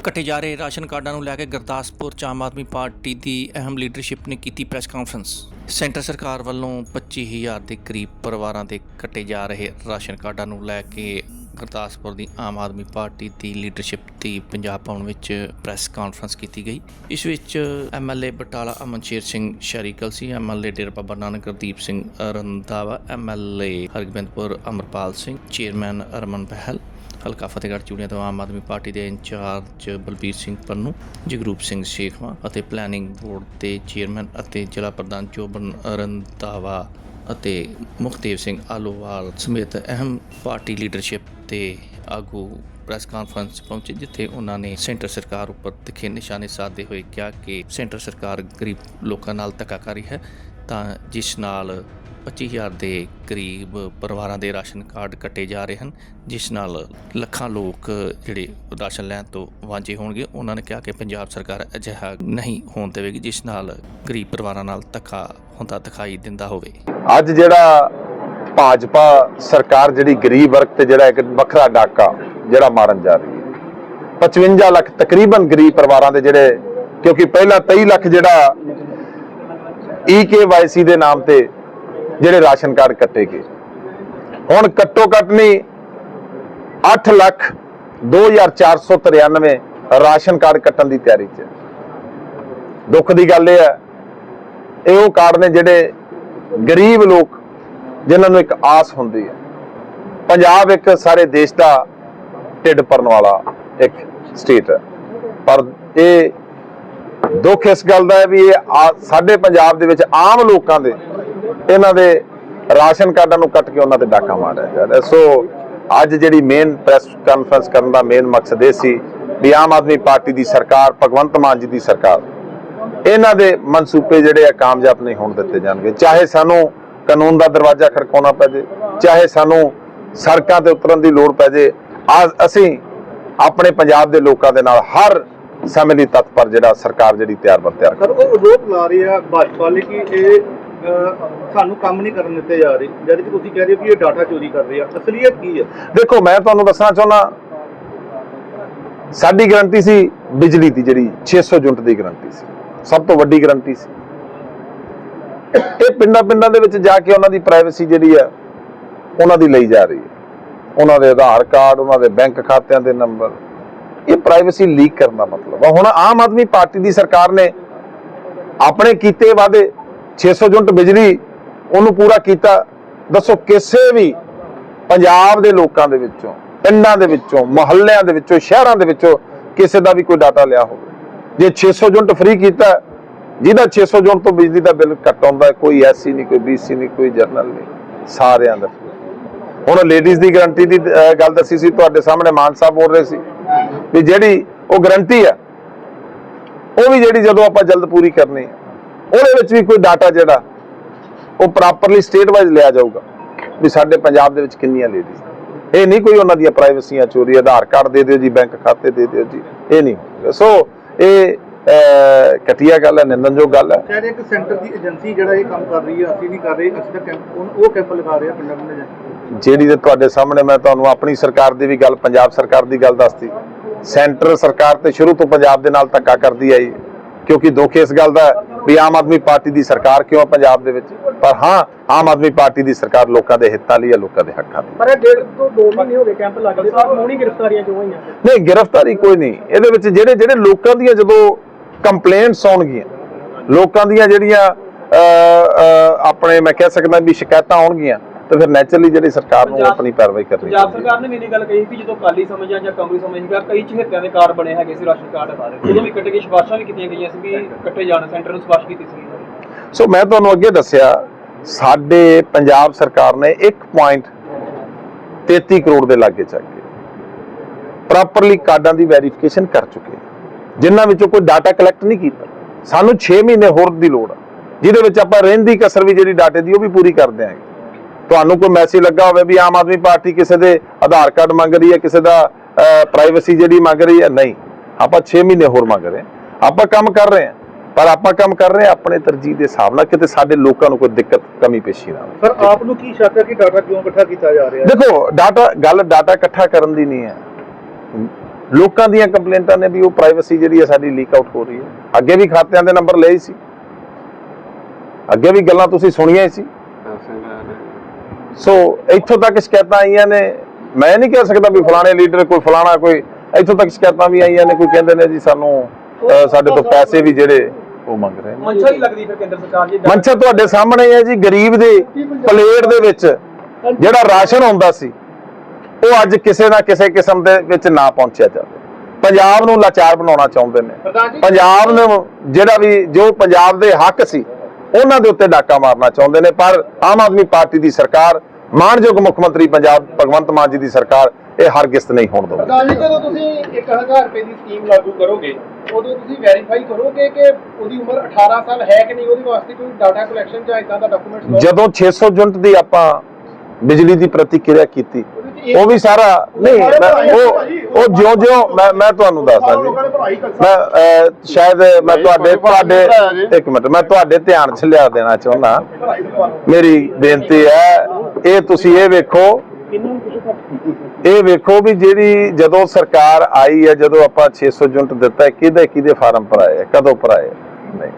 ਕੱਟੇ ਜਾ ਰਹੇ ਰਾਸ਼ਨ ਕਾਰਡਾਂ ਨੂੰ ਲੈ ਕੇ ਗੁਰਦਾਸਪੁਰ ਚ ਆਮ ਆਦਮੀ ਪਾਰਟੀ ਦੀ ਅਹਿਮ ਲੀਡਰਸ਼ਿਪ ਨੇ ਕੀਤੀ ਪ੍ਰੈਸ ਕਾਨਫਰੰਸ। ਸੈਂਟਰ ਸਰਕਾਰ ਵੱਲੋਂ 25000 ਦੇ ਕਰੀਬ ਪਰਿਵਾਰਾਂ ਦੇ ਕੱਟੇ ਜਾ ਰਹੇ ਰਾਸ਼ਨ ਕਾਰਡਾਂ ਨੂੰ ਲੈ ਕੇ ਗੁਰਦਾਸਪੁਰ ਦੀ ਆਮ ਆਦਮੀ ਪਾਰਟੀ ਦੀ ਲੀਡਰਸ਼ਿਪ ਦੀ ਪੰਜਾਬ ਭਵਨ ਵਿੱਚ ਪ੍ਰੈਸ ਕਾਨਫਰੰਸ ਕੀਤੀ ਗਈ। ਇਸ ਵਿੱਚ ਐਮਐਲਏ ਬਟਾਲਾ ਅਮਨਸ਼ੇਰ ਸਿੰਘ ਸ਼ਰੀਕਲ ਸੀ MLA Dera Baba Nanak Gurdeep Singh Randhawa MLA Hargobindpur Amarpal Singh, chairman Arman Behl ਹਲਕਾ ਫਤਿਹਗੜ੍ਹ ਚੂੜੀਆਂ ਤੋਂ ਆਮ ਆਦਮੀ ਪਾਰਟੀ ਦੇ ਇੰਚਾਰਜ ਬਲਬੀਰ ਸਿੰਘ ਪੰਨੂ, ਜਗਰੂਪ ਸਿੰਘ ਸ਼ੇਖਵਾ ਅਤੇ ਪਲੈਨਿੰਗ ਬੋਰਡ ਦੇ ਚੇਅਰਮੈਨ ਅਤੇ ਜ਼ਿਲ੍ਹਾ ਪ੍ਰਧਾਨ ਚੋਬਨ ਰੰਧਾਵਾ ਅਤੇ ਮੁਖਤੇਵ ਸਿੰਘ ਆਲੋਵਾਲ ਸਮੇਤ ਅਹਿਮ ਪਾਰਟੀ ਲੀਡਰਸ਼ਿਪ ਤੇ ਆਗੂ ਪ੍ਰੈਸ ਕਾਨਫਰੰਸ 'ਚ ਪਹੁੰਚੇ, ਜਿੱਥੇ ਉਹਨਾਂ ਨੇ ਸੈਂਟਰ ਸਰਕਾਰ ਉੱਪਰ ਤਿੱਖੇ ਨਿਸ਼ਾਨੇ ਸਾਧਦੇ ਹੋਏ ਕਿਹਾ ਕਿ ਸੈਂਟਰ ਸਰਕਾਰ ਗਰੀਬ ਲੋਕਾਂ ਨਾਲ ਧੱਕਾ ਕਰ ਰਹੀ ਹੈ ਤਾਂ ਜਿਸ ਨਾਲ 25000 ਦੇ ਕਰੀਬ ਪਰਿਵਾਰਾਂ ਦੇ ਰਾਸ਼ਨ ਕਾਰਡ ਕੱਟੇ ਜਾ ਰਹੇ ਹਨ, ਜਿਸ ਨਾਲ ਲੱਖਾਂ ਲੋਕ ਜਿਹੜੇ ਰਾਸ਼ਨ ਲੈਣ ਤੋਂ ਵਾਂਝੇ ਹੋਣਗੇ। ਉਹਨਾਂ ਨੇ ਕਿਹਾ ਕਿ ਪੰਜਾਬ ਸਰਕਾਰ ਅਜਿਹਾ ਨਹੀਂ ਹੋਣ ਦੇਵੇਗੀ, ਜਿਸ ਨਾਲ ਗਰੀਬ ਪਰਿਵਾਰਾਂ ਨਾਲ ਧੱਕਾ ਹੁੰਦਾ ਦਿਖਾਈ ਦਿੰਦਾ ਹੋਵੇ। ਅੱਜ ਜਿਹੜਾ ਭਾਜਪਾ ਸਰਕਾਰ ਜਿਹੜੀ ਗਰੀਬ ਵਰਗ ਤੇ ਜਿਹੜਾ ਇੱਕ ਵੱਖਰਾ ਡਾਕਾ, ਜਿਹੜਾ ਮਾਰਨ ਜਾ ਰਹੀ ਹੈ। 55 ਲੱਖ ਤਕਰੀਬਨ ਗਰੀਬ ਪਰਿਵਾਰਾਂ ਦੇ ਜਿਹੜੇ, ਕਿਉਂਕਿ ਪਹਿਲਾਂ 23 ਲੱਖ ਜਿਹੜਾ ਈਕੇਵਾਈਸੀ ਦੇ ਨਾਮ ਤੇ ਜਿਹੜੇ ਰਾਸ਼ਨ ਕਾਰਡ ਕੱਟੇ ਗਏ। ਹੁਣ ਘੱਟੋ ਘੱਟ ਨਹੀਂ 8 ਲੱਖ 2493 ਰਾਸ਼ਨ ਕਾਰਡ ਕੱਟਣ ਦੀ ਤਿਆਰੀ 'ਚ। ਦੁੱਖ ਦੀ ਗੱਲ ਇਹ ਹੈ, ਇਹ ਉਹ ਕਾਰਡ ਨੇ ਜਿਹੜੇ ਗਰੀਬ ਲੋਕ, ਜਿਨ੍ਹਾਂ ਨੂੰ ਇੱਕ ਆਸ ਹੁੰਦੀ ਹੈ। ਪੰਜਾਬ ਇੱਕ ਸਾਰੇ ਦੇਸ਼ ਦਾ ਢਿੱਡ ਭਰਨ ਵਾਲਾ ਇੱਕ ਸਟੇਟ ਹੈ। ਪਰ ਇਹ ਦੁੱਖ ਇਸ ਗੱਲ ਦਾ ਹੈ ਵੀ ਇਹ ਆ- ਸਾਡੇ ਪੰਜਾਬ ਦੇ ਵਿੱਚ ਆਮ ਲੋਕਾਂ ਦੇ ਇਹਨਾਂ ਦੇ ਰਾਸ਼ਨ ਕਾਰਡਾਂ ਨੂੰ ਕੱਟ ਕੇ ਉਹਨਾਂ ਤੇ ਡਾਕਾ ਮਾਰਿਆ ਜਾ ਰਿਹਾ। ਸੋ ਅੱਜ ਜਿਹੜੀ ਮੇਨ ਪ੍ਰੈਸ ਕਾਨਫਰੰਸ ਕਰਨ ਦਾ ਮੇਨ ਮਕਸਦ ਇਹ ਸੀ ਵੀ ਆਮ ਆਦਮੀ ਪਾਰਟੀ ਦੀ ਸਰਕਾਰ, ਭਗਵੰਤ ਮਾਨ ਜੀ ਦੀ ਸਰਕਾਰ, ਇਹਨਾਂ ਦੇ ਮਨਸੂਬੇ ਜਿਹੜੇ ਆ ਕਾਮਯਾਬ ਨਹੀਂ ਹੋਣ ਦਿੱਤੇ ਜਾਣਗੇ। ਚਾਹੇ ਸਾਨੂੰ ਕਾਨੂੰਨ ਦਾ ਦਰਵਾਜ਼ਾ ਖੜਕਾਉਣਾ ਪੈ ਜੇ, ਚਾਹੇ ਸਾਨੂੰ ਸੜਕਾਂ ਤੇ ਉਤਰਨ ਦੀ ਲੋੜ ਪੈ ਜੇ ਅਸੀਂ ਆਪਣੇ ਪੰਜਾਬ ਦੇ ਲੋਕਾਂ ਦੇ ਨਾਲ ਹਰ ਸਮੇਂ ਲਈ ਤਤਪਰ ਜਿਹੜਾ ਸਰਕਾਰ ਜਿਹੜੀ ਤਿਆਰ ਬਰ ਤਿਆਰ ਸਰ, ਉਹ ਆਰੋਪ ਲਾ ਰਹੇ ਆ ਭਾਜਪਾ ਵਾਲੇ ਕਿ ਇਹ ਸਾਨੂੰ ਕੰਮ ਨਹੀਂ ਕਰਨ ਦਿੱਤੇ ਜਾ ਰਹੇ। ਜਦ ਕਿ ਤੁਸੀਂ ਕਹਿ ਰਹੇ ਹੋ ਕਿ ਇਹ ਡਾਟਾ ਚੋਰੀ ਕਰ ਰਹੇ ਆ। ਅਸਲੀਅਤ ਕੀ ਹੈ? ਦੇਖੋ, ਮੈਂ ਤੁਹਾਨੂੰ ਦੱਸਣਾ ਚਾਹੁੰਦਾ, ਸਾਡੀ ਗਾਰੰਟੀ ਸੀ ਬਿਜਲੀ ਦੀ, ਜਿਹੜੀ 600 ਯੂਨਿਟ ਦੀ ਗਾਰੰਟੀ ਸੀ। ਸਭ ਤੋਂ ਵੱਡੀ ਗਾਰੰਟੀ ਸੀ। ਇਹ ਪਿੰਡਾਂ ਪਿੰਡਾਂ ਦੇ ਵਿੱਚ ਜਾ ਕੇ ਉਹਨਾਂ ਦੀ ਪ੍ਰਾਈਵੇਸੀ ਜਿਹੜੀ ਆ ਉਹਨਾਂ ਦੀ ਲਈ ਜਾ ਰਹੀ ਹੈ। ਉਹਨਾਂ ਦੇ ਆਧਾਰ ਕਾਰਡ, ਉਹਨਾਂ ਦੇ ਬੈਂਕ ਖਾਤਿਆਂ ਦੇ ਨੰਬਰ। ਇਹ ਪ੍ਰਾਈਵੇਸੀ ਲੀਕ ਕਰਨ ਦਾ ਮਤਲਬ ਆ। ਹੁਣ ਆਮ ਆਦਮੀ ਪਾਰਟੀ ਦੀ ਸਰਕਾਰ ਨੇ ਆਪਣੇ ਕੀਤੇ ਵਾਅਦੇ 600 ਯੂਨਿਟ ਬਿਜਲੀ ਉਹਨੂੰ ਪੂਰਾ ਕੀਤਾ। ਦੱਸੋ ਕਿਸੇ ਵੀ ਪੰਜਾਬ ਦੇ ਲੋਕਾਂ ਦੇ ਵਿੱਚੋਂ ਪਿੰਡਾਂ ਦੇ ਵਿੱਚੋਂ ਮੁਹੱਲਿਆਂ ਦੇ ਵਿੱਚੋਂ ਸ਼ਹਿਰਾਂ ਦੇ ਵਿੱਚੋਂ ਕਿਸੇ ਦਾ ਵੀ ਕੋਈ ਡਾਟਾ ਲਿਆ ਹੋਵੇ। ਜੇ 600 ਯੂਨਿਟ ਫ੍ਰੀ ਕੀਤਾ ਜਿਹਦਾ 600 ਯੂਨਿਟ ਤੋਂ ਬਿਜਲੀ ਦਾ ਬਿੱਲ ਘੱਟ ਆਉਂਦਾ ਹੈ, ਕੋਈ ਐਸਸੀ ਨਹੀਂ ਕੋਈ ਬੀਸੀ ਨਹੀਂ ਕੋਈ ਜਰਨਲ ਨਹੀਂ ਸਾਰਿਆਂ ਦਾ ਹੁਣ ਲੇਡੀਜ਼ ਦੀ ਗਾਰੰਟੀ ਦੀ ਗੱਲ ਦੱਸੀ ਸੀ ਤੁਹਾਡੇ ਸਾਹਮਣੇ ਮਾਨ ਸਾਹਿਬ ਬੋਲ ਰਹੇ ਸੀ ਵੀ ਜਿਹੜੀ ਉਹ ਗਾਰੰਟੀ ਆ ਉਹ ਵੀ ਜਿਹੜੀ ਜਦੋਂ ਆਪਾਂ ਜਲਦ ਪੂਰੀ ਕਰਨੀ ਹੈ। ਉਹਦੇ ਵਿੱਚ ਵੀ ਕੋਈ ਡਾਟਾ ਜਿਹੜਾ ਉਹ ਪ੍ਰੋਪਰਲੀ ਸਟੇਟ ਵਾਈਜ਼ ਲਿਆ ਜਾਊਗਾ ਵੀ ਸਾਡੇ ਪੰਜਾਬ ਦੇ ਵਿੱਚ ਕਿੰਨੀਆਂ ਲੇਡੀਜ਼ ਇਹ ਨਹੀਂ ਕੋਈ ਉਹਨਾਂ ਦੀਆਂ ਪ੍ਰਾਈਵੇਸੀਆਂ ਚੋਰੀ ਆਧਾਰ ਕਾਰਡ ਦੇ ਦਿਓ ਜੀ ਬੈਂਕ ਖਾਤੇ ਦੇ ਦਿਓ ਜੀ ਇਹ ਨਹੀਂ। ਸੋ ਇਹ ਘਟੀਆ ਗੱਲ ਹੈ ਨਿੰਦਨਯੋਗ ਗੱਲ ਹੈ ਕਹਿ ਰਹੇ ਕਿ ਸੈਂਟਰ ਦੀ ਏਜੰਸੀ ਜਿਹੜਾ ਇਹ ਕੰਮ ਕਰ ਰਹੀ ਹੈ ਅਸੀਂ ਨਹੀਂ ਕਰ ਰਹੇ ਅਸੀਂ ਤਾਂ ਕੈਂਪ ਉਹ ਕੈਂਪ ਲਗਾ ਰਹੇ ਆ ਪਿੰਡਾਂ ਪਿੰਡਾਂ 'ਚ ਜਿਹੜੀ ਤੇ ਤੁਹਾਡੇ ਸਾਹਮਣੇ ਮੈਂ ਤੁਹਾਨੂੰ ਆਪਣੀ ਸਰਕਾਰ ਦੀ ਵੀ ਗੱਲ ਪੰਜਾਬ ਸਰਕਾਰ ਦੀ ਗੱਲ ਦੱਸਤੀ ਸੈਂਟਰ ਸਰਕਾਰ ਤੇ ਸ਼ੁਰੂ ਤੋਂ ਪੰਜਾਬ ਦੇ ਨਾਲ ਧੱਕਾ ਕਰਦੀ ਆਈ। ਕਿਉਂਕਿ ਦੁੱਖ ਇਸ ਗੱਲ ਦਾ ਵੀ ਆਮ ਆਦਮੀ ਪਾਰਟੀ ਦੀ ਸਰਕਾਰ ਕਿਉਂ ਹੈ ਪੰਜਾਬ ਦੇ ਵਿੱਚ? ਪਰ ਹਾਂ ਆਮ ਆਦਮੀ ਪਾਰਟੀ ਦੀ ਸਰਕਾਰ ਲੋਕਾਂ ਦੇ ਹਿੱਤਾਂ ਲਈ ਹੈ ਲੋਕਾਂ ਦੇ ਹੱਕਾਂ ਲਈ। ਪਰ ਇਹ ਡੇਢ ਤੋਂ 2 ਮਹੀਨੇ ਹੋ ਗਏ ਕੈਂਪ ਲੱਗਦੇ ਪਰ ਮੋਣੀ ਗ੍ਰਿਫਤਾਰੀਆਂ ਜੋ ਹੋਈਆਂ। ਨਹੀਂ ਗ੍ਰਿਫਤਾਰੀ ਕੋਈ ਨਹੀਂ। ਇਹਦੇ ਵਿੱਚ ਜਿਹੜੇ ਜਿਹੜੇ ਲੋਕਾਂ ਦੀਆਂ ਜਦੋਂ ਕੰਪਲੇਂਟਸ ਆਉਣਗੀਆਂ ਲੋਕਾਂ ਦੀਆਂ ਜਿਹੜੀਆਂ ਆਪਣੇ ਮੈਂ ਕਹਿ ਸਕਦਾ ਵੀ ਸ਼ਿਕਾਇਤਾਂ ਆਉਣਗੀਆਂ ਤਾਂ ਫਿਰ ਨੈਚੁਰਲੀ ਜਿਹੜੀ ਸਰਕਾਰ ਨੂੰ ਆਪਣੀ ਕਾਰਵਾਈ ਕਰਨੀ ਪੰਜਾਬ ਚਾਹੀਦੀ ਹੈ ਸਰਕਾਰ ਨੇ ਵੀ ਇਹ ਗੱਲ ਕਹੀ ਕਿ ਜਦੋਂ ਕਾਲੀ ਸਮਝਿਆ ਜਾਂ ਕਾਂਗਰਸ ਸਮਝਿਆ ਕਈ ਚਿਹਤਿਆਂ ਦੇ ਕਾਰਡ ਬਣੇ ਹੈਗੇ ਸੀ ਰਾਸ਼ਨ ਕਾਰਡ ਬਾਰੇ। ਉਦੋਂ ਵੀ ਕੱਟੇ ਗਏ ਸਿਫਾਰਸ਼ਾਂ ਵੀ ਕੀਤੀਆਂ ਗਈਆਂ ਸੀ ਵੀ ਕੱਟੇ ਜਾਣ ਸੈਂਟਰ ਨੂੰ ਸਿਫਾਰਿਸ਼ ਕੀਤੀ ਸੀ। ਸੋ ਮੈਂ ਤੁਹਾਨੂੰ ਅੱਗੇ ਦੱਸਿਆ ਸਾਡੇ ਪੰਜਾਬ ਸਰਕਾਰ ਨੇ 1.33 ਕਰੋੜ ਦੇ ਲਾਗੇ ਚੱਕ ਪ੍ਰੋਪਰਲੀ ਕਾਰਡਾਂ ਦੀ ਵੈਰੀਫਿਕੇਸ਼ਨ ਕਰ ਚੁੱਕੇ। ਜਿਨ੍ਹਾਂ ਵਿੱਚੋਂ ਕੋਈ ਡਾਟਾ ਕਲੈਕਟ ਨਹੀਂ ਕੀਤਾ। ਸਾਨੂੰ 6 ਮਹੀਨੇ ਹੋਰ ਦੀ ਲੋੜ ਆ। ਜਿਹਦੇ ਵਿੱਚ ਆਪਾਂ ਰਹਿੰਦੀ ਕਸਰ ਵੀ ਜਿਹੜੀ ਡਾਟੇ ਦੀ ਉਹ ਵੀ ਪੂਰੀ ਕਰ ਦਿਆਂਗੇ ਤੁਹਾਨੂੰ ਕੋਈ ਮੈਸੇਜ ਲੱਗਾ ਹੋਵੇ ਵੀ ਆਮ ਆਦਮੀ ਪਾਰਟੀ ਕਿਸੇ ਦੇ ਆਧਾਰ ਕਾਰਡ ਮੰਗ ਰਹੀ ਹੈ ਕਿਸੇ ਦਾ ਪ੍ਰਾਈਵੇਸੀ ਜਿਹੜੀ ਮੰਗ ਰਹੀ ਹੈ ਨਹੀਂ। ਆਪਾਂ 6 ਮਹੀਨੇ ਹੋਰ ਮੰਗ ਰਹੇ ਆਪਾਂ ਕੰਮ ਕਰ ਰਹੇ ਹਾਂ ਪਰ ਆਪਾਂ ਕੰਮ ਕਰ ਰਹੇ ਹਾਂ ਆਪਣੇ ਤਰਜੀਹ ਦੇ ਹਿਸਾਬ ਨਾਲ ਕਿਤੇ ਸਾਡੇ ਲੋਕਾਂ ਨੂੰ ਕੋਈ ਦਿੱਕਤ ਕਮੀ ਪੇਸ਼ੀ ਨਾ ਆਵੇ। ਸਰ ਆਪ ਨੂੰ ਕੀ ਸ਼ੱਕ ਹੈ ਕਿ ਡਾਟਾ ਕਿਉਂ ਇਕੱਠਾ ਕੀਤਾ ਜਾ ਰਿਹਾ ਹੈ? ਦੇਖੋ ਡਾਟਾ ਗੱਲ ਡਾਟਾ ਇਕੱਠਾ ਕਰਨ ਦੀ ਨਹੀਂ ਹੈ। ਲੋਕਾਂ ਦੀਆਂ ਕੰਪਲੇਂਟਾਂ ਨੇ ਵੀ ਉਹ ਪ੍ਰਾਈਵੇਸੀ ਜਿਹੜੀ ਹੈ ਸਾਡੀ ਲੀਕ ਆਊਟ ਹੋ ਰਹੀ ਹੈ। ਅੱਗੇ ਵੀ ਖਾਤਿਆਂ ਦੇ ਨੰਬਰ ਲਏ ਸੀ। ਅੱਗੇ ਵੀ ਗੱਲਾਂ ਤੁਸੀਂ ਸੁਣੀਆਂ ਹੀ ਸੀ। ਸੋ ਇੱਥੋਂ ਤੱਕ ਸ਼ਿਕਾਇਤਾਂ ਆਈਆਂ ਨੇ। ਮੈਂ ਨਹੀਂ ਕਹਿ ਸਕਦਾ ਵੀ ਫਲਾਣੇ ਲੀਡਰ ਕੋਈ ਫਲਾਣਾ ਕੋਈ ਇੱਥੋਂ ਤੱਕ ਸ਼ਿਕਾਇਤਾਂ ਵੀ ਆਈਆਂ ਨੇ। ਕੋਈ ਕਹਿੰਦੇ ਨੇ ਜੀ ਸਾਨੂੰ ਸਾਡੇ ਤੋਂ ਪੈਸੇ ਵੀ ਜਿਹੜੇ ਉਹ ਮੰਗ ਰਹੇ ਨੇ। ਮਨਸ਼ਾ ਹੀ ਲੱਗਦੀ ਫਿਰ ਕੇਂਦਰ ਸਰਕਾਰ ਜੀ ਮੰਚਾ ਤੁਹਾਡੇ ਸਾਹਮਣੇ ਹੈ ਜੀ ਗਰੀਬ ਦੇ ਪਲੇਟ ਦੇ ਵਿੱਚ ਜਿਹੜਾ ਰਾਸ਼ਨ ਹੁੰਦਾ ਸੀ ਉਹ ਅੱਜ ਕਿਸੇ ਨਾ ਕਿਸੇ ਕਿਸਮ ਦੇ ਵਿੱਚ ਨਾ ਪਹੁੰਚਿਆ ਜਾਵੇ। ਪੰਜਾਬ ਨੂੰ ਲਾਚਾਰ ਬਣਾਉਣਾ ਚਾਹੁੰਦੇ ਨੇ। ਪੰਜਾਬ ਨੂੰ ਜਿਹੜਾ ਵੀ ਜੋ ਪੰਜਾਬ ਦੇ ਹੱਕ ਸੀ ਉਹਨਾਂ ਦੇ ਉੱਤੇ ਡਾਕਾ ਮਾਰਨਾ ਚਾਹੁੰਦੇ ਨੇ ਪਰ ਆਮ ਆਦਮੀ ਪਾਰਟੀ ਦੀ ਸਰਕਾਰ ਮਾਨਯੋਗ ਮੁੱਖ ਮੰਤਰੀ ਪੰਜਾਬ ਭਗਵੰਤ ਮਾਨ ਜੀ ਦੀ ਸਰਕਾਰ ਇਹ ਹਰਗਿਜ਼ ਨਹੀਂ ਹੋਣ ਜੀ ਜਦੋਂ ਤੁਸੀਂ 1000 ਰੁਪਏ ਦੀ ਸਕੀਮ ਲਾਗੂ ਕਰੋਗੇ ਉਦੋਂ ਤੁਸੀਂ ਵੈਰੀਫਾਈ ਕਰੋਗੇ ਕਿ ਉਹਦੀ ਉਮਰ 18 ਸਾਲ ਹੈ ਕਿ ਨਹੀਂ? ਉਹਦੇ ਵਾਸਤੇ ਕੋਈ ਡਾਟਾ ਕਲੈਕਸ਼ਨ ਜਾਂ ਇਦਾਂ ਦਾ ਡਾਕੂਮੈਂਟਸ ਜਦੋਂ 600 ਯੂਨਿਟ ਦੀ ਆਪਾਂ ਬਿਜਲੀ ਦੀ ਪ੍ਰਤੀਕਿਰਿਆ ਕੀਤੀ ਉਹ ਵੀ ਸਾਰਾ ਨਹੀਂ ਮੈਂ ਉਹ ਉਹ ਜਿਉਂ ਜਿਉਂ ਮੈਂ ਮੈਂ ਤੁਹਾਨੂੰ ਦੱਸਦਾ ਜੀ। ਮੈਂ ਸ਼ਾਇਦ ਮੈਂ ਤੁਹਾਡੇ ਤੁਹਾਡੇ ਇੱਕ ਮਿੰਟ ਮੈਂ ਤੁਹਾਡੇ ਧਿਆਨ 'ਚ ਲਿਆ ਦੇਣਾ ਚਾਹੁੰਦਾ। ਮੇਰੀ ਬੇਨਤੀ ਹੈ ਇਹ ਤੁਸੀਂ ਇਹ ਵੇਖੋ। ਇਹ ਵੇਖੋ ਵੀ ਜਿਹੜੀ ਜਦੋਂ ਸਰਕਾਰ ਆਈ ਹੈ ਜਦੋਂ ਆਪਾਂ 600 ਯੂਨਿਟ ਦਿੱਤਾ ਕਿਹਦੇ ਕਿਹਦੇ ਫਾਰਮ ਭਰਾਏ ਕਦੋਂ ਭਰਾਏ? ਨਹੀਂ।